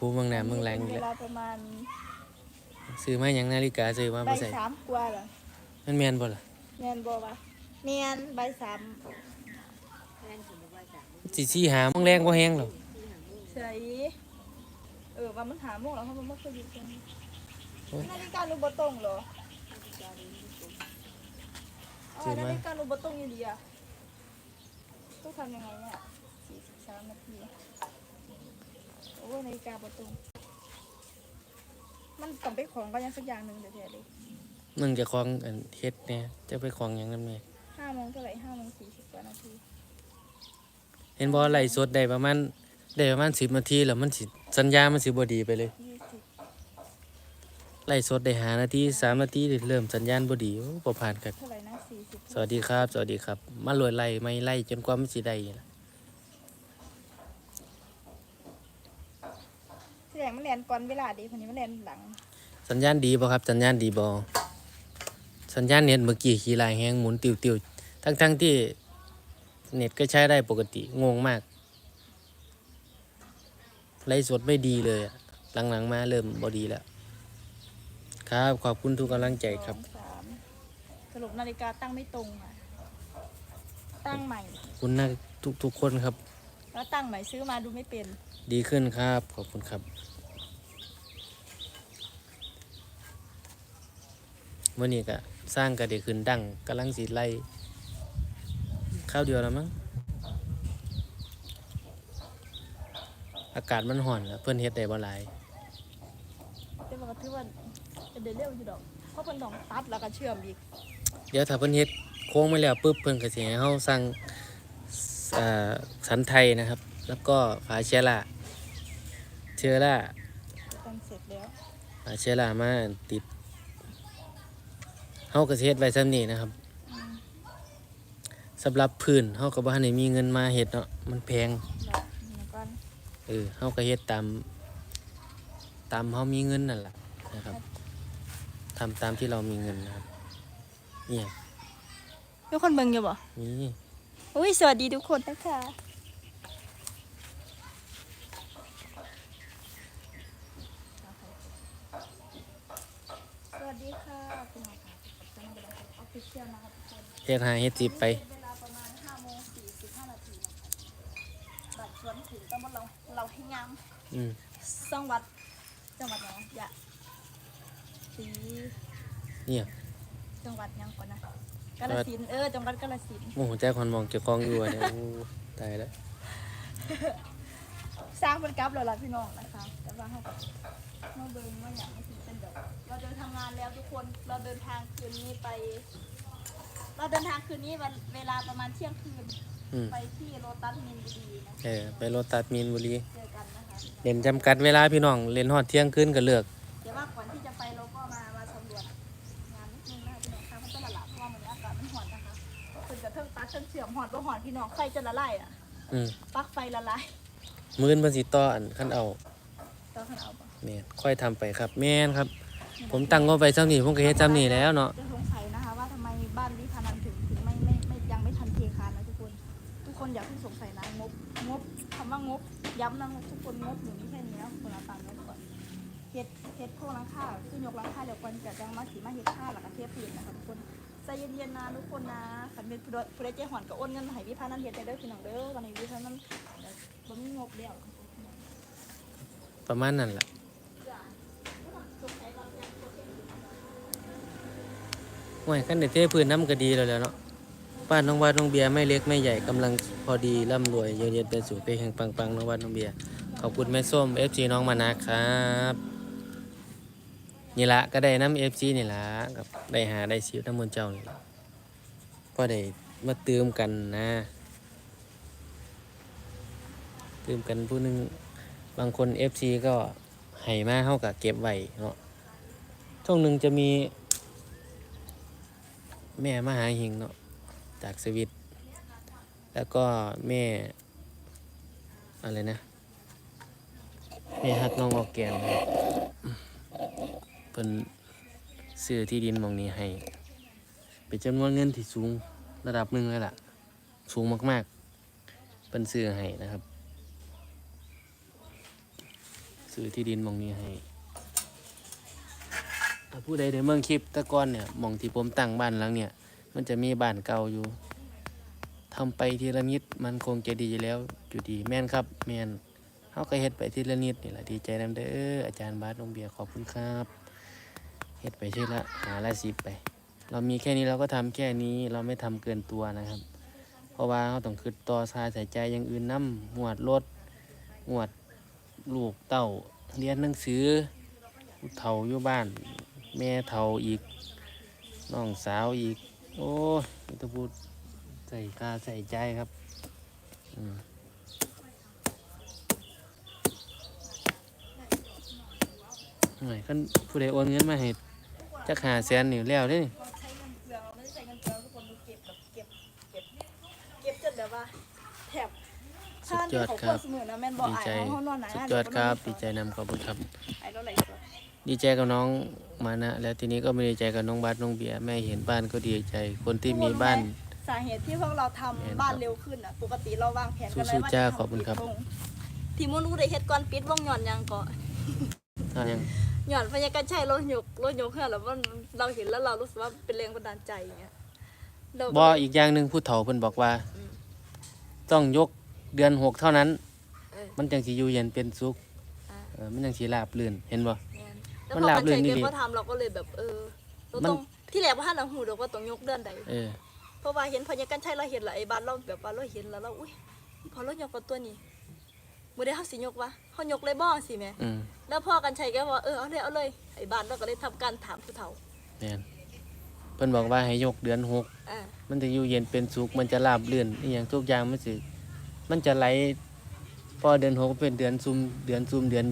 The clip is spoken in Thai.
ผู้เมืองหน้าเมืองหลังเวนี่แหละลาประมาณซื้อมาหยังนาฬิกาซื้อมาใบบ่ใส่สามกว่าเหรอมันแม่นบ่ล่ะเนียนบ่วะเนียนใบสามสิสิหาโมงแรงบ่แฮงหรอกใช่เออว่ามันหาโมงแล้วเขาบอกว่าเคยอยู่กันนาฬิกาลูกบตรงเหรออ๋อนาฬิกาลูกบตรงอยู่ดีอะต้องทำยังไงเนี่ยสี่สิบสามนาที โอ้ยนาฬิกาบตรงมันต้องไปของก็ยังสักอย่างหนึ่งเดี๋ยวๆเลยมึงจะคลองอันเฮ็ดเนี่ยจะไปคลองหยังนำแม่ห้าโมงเท่าไหร่ห้าโมงสี่สิบกว่านาทีเห็นบ่ไล่สดได้ประมาณได้ประมาณ10นาทีแล้วมันสิสัญญาณมันสิบ่ดีไปเลยยี่สิบไล่สดได้หานาทีสามนาทีเริ่มสัญญาณบ่ดีโอ้บ่ผ่านกันเท่าไหร่นะสี่สิบสวัสดีครับ สวัสดีครับ มาลวยไล่ไม่ไล่จนกว่ามันสิได้นะ แสด งมันแลนก่อนเวลาดีคนนี้มันแลนหลัง สัญญาณดีบ่ครับสัญญาณดีบ่สัญญาณเน็ตเมื่อกี้ขี่ลายแฮงหมุนติวๆทั้งๆที่เน็ตก็ใช้ได้ปกติงงมากไล่สดไม่ดีเลยอะหลังๆมาเริ่มบ่ดีแล้ว ครับ ขอบคุณทุกกำลังใจครับสองสามสรุปนาฬิกาตั้งไม่ตรงอะตั้งใหม่ขอบคุณนะทุกทุกคนครับ แล้วตั้งใหม่ซื้อมาดูไม่เป็น ดีขึ้นครับ ขอบคุณครับ มื่อนี้ก็สร้างกระเดขึ้นดังกำลังสีไล่ข้าวเดียวแล้วมั้งอากาศมันห่อนแล้วเพื่อนเฮ็ดได้บ่หลายแต่ว่าก็ถือว่าเป็นเดือนเร็วอยู่ดอกเพราะคนต้องตัดแล้วก็เชื่อมอีก เดี๋ยวถ้าเพิ่นเฮ็ดโค้งไม่แล้วปุ๊บเพิ่นก็สิให้เฮาสั่งเอ่อสันไทยนะครับ แล้วก็ฝาเชล่าเชล่าทำเสร็จแล้วฝาเชล่ามาติด เฮาก็สิเฮ็ดไว้ซ้ำนี้นะครับอืมสำหรับพื้นเฮาก็บ่ทันได้มีเงินมาเฮ็ดเนาะมันแพงแล้วนี่ก่อนเออเฮาก็เฮ็ดตาม ตามเฮามีเงินนั่นแหละนะครับทำตามที่เรามีเงินนะครับเนี่ยมีคนเบิ่งอยู่บ่มีอุ้ยสวัสดีทุกคนนะคะสวัสดีค่ะ ฟฟิเชียลนะคะทุกคนเฮ็ดหาเฮ็ดสิบไป เวลาประมาณ5โมง45นาทีนะคะบัตรสวนถึงตำบลเราเราให้งามอืมจังหวัดจังหวัดไหนยะสีเนี่ย จังหวัดยังก่อนนะกาฬสินธุ์เออจังหวัดกาฬสินธุ์ โมโหใจคนมองเจ้าของอยู่อะเนี่ยโอ้ตายแล้ว สร้างเป็นกราฟเราละพี่น้องนะคะ แต่ว่าเขาก็เราเดินว่าอย่างไม่ถึงเป็นเดี๋ยวเราเดินทำงาน แล้วทุกคนเราเดินทางคืนนี้ไป เราเดินทางคืนนี้วันเวลาประมาณเที่ยงคืน อืมไปที่โรตัสมินบุรีนะเออไปโรตัสมีนบุรีเจอกันนะคะเล่นจำกัดเวลาพี่น้องเล่นฮอดเที่ยงคืนก็เลิก เดี๋ยวว่าก่อนที่จะไปเราก็มามาสำรวจงานนิดนึงนะคะพี่น้องคะมันจะละลายเพราะว่ามันอากาศมันร้อนนะคะคือจะเทิงตัดเทิงเสื่อมหอนก็หอนพี่น้องไฟจะละลายอะอืมปลั๊กไฟละลายมื้อนเพิ่นสิต่ออันคันเอาต้องขันเอาปะ แม่นค่อยทำไปครับ แม่นครับ ผมตั้งงบไว้ซ้ำนี่ผมก็เฮ็ดซ้ำนี่แล้วเนาะจะสงสัยนะคะว่าทำไมบ้านวิพานันถึงถึงไม่ไม่ไม่ยังไม่ทันเทคานนะทุกคน ทุกคนอย่าเพิ่งสงสัยนะงบงบคำว่างบย้ำนะงบทุกคนงบอยู่นี่แค่นี้นะคนละตามงบก่อนเฮ็ดเฮ็ดโครงหลังคาขึ้นยกหลังคาเดี๋ยวก่อนจะจังมาสีมาเฮ็ดค่าหลังกระเทียบพื้นนะคะทุกคนใจเย็นๆนะทุกคนนะขันเป็นผู้ใดผู้ใดใจหอนก็โอนเงินมาให้วิพานันเฮ็ดได้เด้อพี่น้องเด้อตอนนี้วิพานันเดี๋ยวบ่มีงบแล้วประมาณนั้นล่ะ โอ้ยคันได้เทพื้นน้ำก็ดีแล้วแหล้วเนาะบ้านน้องวาดน้องเบียร์ไม่เล็กไม่ใหญ่กำลังพอดีร่ำรวยเย็นๆเป็นสุขเฮงปังๆน้องวาดน้องเบียร์ขอบคุณแม่ส้ม FC น้องมานะครับ นี่ละก็ได้น้ำ FC นี่ละกับได้หาได้สิวน้ำมนต์เจ้านี่ล่ะพอได้มาเติมกันนะเติมกันผู้หนึงบางคน FC ก็ให้มาเท่ากับเก็บไว้เนาะช่วงหนึ่งจะมี แม่มหาหิงเนาะจากสวิต แล้วก็แม่ อะไรนะ แม่ฮักน้องออกแกนครับเพิ่นซื้อที่ดินมองนี้ให้ เป็นจำนวนเงินที่สูงระดับหนึ่งเลยล่ะ สูงมากๆเพิ่นซื้อให้นะครับ ซื้อที่ดินมองนี้ให้ ผู้ใดได้เมืองคลิปตะก้อนเนี่ยมองที่ผมตั้งบ้านหลังเนี่ย มันจะมีบ้านเก่าอยู่ทำไปทีละนิดมันคงจะดีแล้วอยู่ดีแม่นครับ แม่นเขาก็เฮ็ดไปทีละนิดนี่แหละดีใจนำเด้ออาจารย์บาสนงเบียร์ขอบคุณครับเฮ็ดไปทีละหาละสิบไป เรามีแค่นี้เราก็ทำแค่นี้เราไม่ทำเกินตัวนะครับ เพราะว่าเขาต้องคิดต่อซาใส่ใจอย่างอื่นน้ำหวดรถหวดลูกเต้าเรียนหนังสือเฒ่าอยู่บ้าน แม่เฒ่าอีก น้องสาวอีก โอ้ยไม่ต้องพูดใส่กาใส่ใจครับอืมหน่อยคันผู้ใดโอนเงินมาให้จักหาแสนนี่แล้วเด้นี่เราใช้เงินเปลืองเราไม่ได้ใช้เงินเปลืองทุกคนดูเก็บแบบเก็บเก็บเก็บจนแบบว่าแถบสุดยอดครับเสมอนะแม่นบอกดีไอ้ใจห้องนอนไหนสุดยอดครับดีใจนำขอบคุณครับไอ้เราไหลสด ดีใจกับน้องมานะ แล้วทีนี้ก็ไม่ดีใจกับน้องบัสน้องเบียร์แม่เห็นบ้านก็ดีใจ คนที่มีบ้าน สาเหตุที่พวกเราทำแม่นครับบ้านเร็วขึ้นอะ ปกติเราวางแผนกันเลยสู้ว่าๆจ้าจะทำขอบคุณครับกี่โมงที่มุนูได้เฮ็ดก่อนปิดวงหย่อนยังก็อะยัง หย่อนพยาการใช้รถยกรถยกเพื่อนแล้วว่าเราเห็นแล้วเรารู้สึกว่าเป็นแรงบันดาลใจอย่างเงี้ยเราบออีกอย่างหนึ่งผู้เฒ่าเพิ่นบอกว่า อืมต้องยกเดือนหกเท่านั้น เออมันจังสิอยู่เย็นเป็นสุขอ่า เออมันจังสิราบรื่นเห็นบ่ แม่นแล้วมันพอราบการรื่ใช้นนี่เกินดิก็ทำเราก็เลยแบบเออเรามันต้องที่แรกว่าท่านเราหูเราก็ต้องยกเดือนใด เออ เพราะว่าเห็นพยาการใช้เราเห็นแล้วไอ้บ้านเราแบบว่าเราเห็นแล้วเราอุ้ยพอเรายกกับตัวนี้มื่อได้เขาสิยกวะเขายกเลยบ่สิแม่อืมแล้วพ่อกันชัยก็ว่าเออเอาเลยเอาเลยไอ้บ้านเราก็เลยทำการถามผู้เฒ่าแม่นเพิ่นบอกว่าให้ยกเดือนหก อ่ามันจะอยู่เย็นเป็นสุข มันจะราบรื่นอหย่างทุกอย่างมันสิมันจะไหลพอเดือนหกเป็นเดือนซุมเดือนซุมเดือน